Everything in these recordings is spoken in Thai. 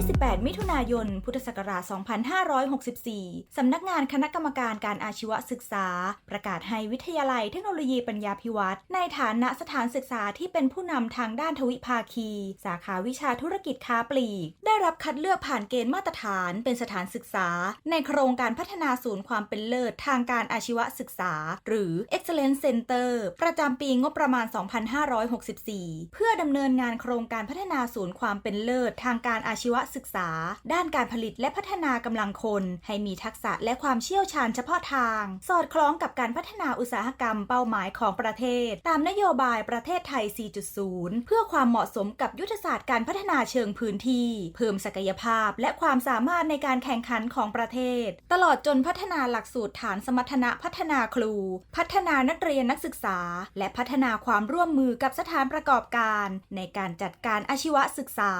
28มิถุนายน พุทธศักราช 2564 สำนักงานคณะกรรมการการอาชีวศึกษา ประกาศให้วิทยาลัยเทคโนโลยีปัญญาพิวัตรในฐานะสถานศึกษาที่เป็นผู้นำทางด้านทวิภาคี สาขาวิชาธุรกิจค้าปลีก ได้รับคัดเลือกผ่านเกณฑ์มาตรฐาน เป็นสถานศึกษา ในโครงการพัฒนาศูนย์ความเป็นเลิศทางการอาชีวศึกษา หรือ Excellence Center ประจำปีงบประมาณ 2564 เพื่อดำเนินงานโครงการพัฒนาศูนย์ความเป็นเลิศทางการอาชีวศึกษา ด้านการผลิตและพัฒนากำลังคน ให้มีทักษะและความเชี่ยวชาญเฉพาะทาง สอดคล้องกับการพัฒนาอุตสาหกรรมเป้าหมายของประเทศ ตามนโยบายประเทศไทย 4.0 เพื่อความเหมาะสมกับยุทธศาสตร์การพัฒนาเชิงพื้นที่ เพิ่มศักยภาพและความสามารถในการแข่งขันของประเทศ ตลอดจนพัฒนาหลักสูตรฐานสมรรถนะพัฒนาครู พัฒนานักเรียนนักศึกษา และพัฒนาความร่วมมือกับสถานประกอบการ ในการจัดการอาชีวศึกษา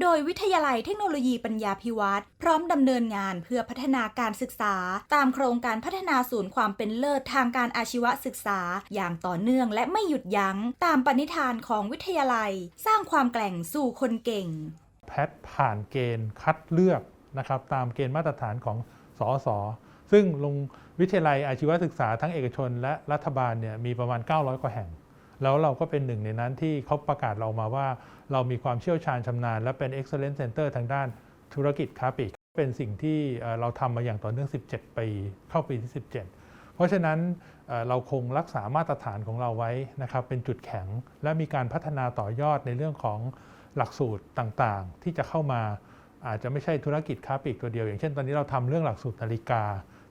โดยวิทยาลัยเทคโนโลยีปัญญาพิวัตรพร้อมดำเนินงานเพื่อพัฒนาการศึกษา ตามโครงการพัฒนาศูนย์ความเป็นเลิศทางการอาชีวศึกษา อย่างต่อเนื่องและไม่หยุดยัง้ง ตามปณิธานของวิทยาลัย สร้างความแกร่งสู่คนเก่ง แพทผ่านเกณฑ์คัดเลือกนะครับตามเกณฑ์มาตรฐานของสอสอซึ่งลงวิทยาลัยอาชีวศึกษาทั้งเอกชนและรัฐบาลเนี่ยมีประมาณ 900 กว่าแห่ง แล้วเราก็เป็นหนึ่งในนั้นที่เขาประกาศเรามาว่า เรามีความเชี่ยวชาญชำนาญ และเป็น Excellence Center ทางด้านธุรกิจค้าปลีกเป็นสิ่งที่เราทำมาอย่างต่อเนื่อง 17 ปีเข้าปีที่ 17 เพราะฉะนั้นเอ่อเราคงรักษามาตรฐานของเราไว้นะครับเป็นจุดแข็ง และมีการพัฒนาต่อยอดในเรื่องของหลักสูตรต่างๆ ที่จะเข้ามาอาจจะไม่ใช่ธุรกิจค้าปลีกตัวเดียว อย่างเช่นตอนนี้เราทำเรื่องหลักสูตรนาฬิกา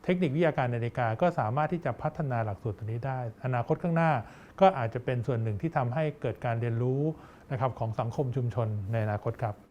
เทคนิควิทยาการนาฬิกาก็สามารถที่จะพัฒนาหลักสูตรตัวนี้ได้ อนาคตข้างหน้าก็อาจจะเป็นส่วนหนึ่งที่ทำให้เกิดการเรียนรู้นะครับของสังคมชุมชนในอนาคตครับ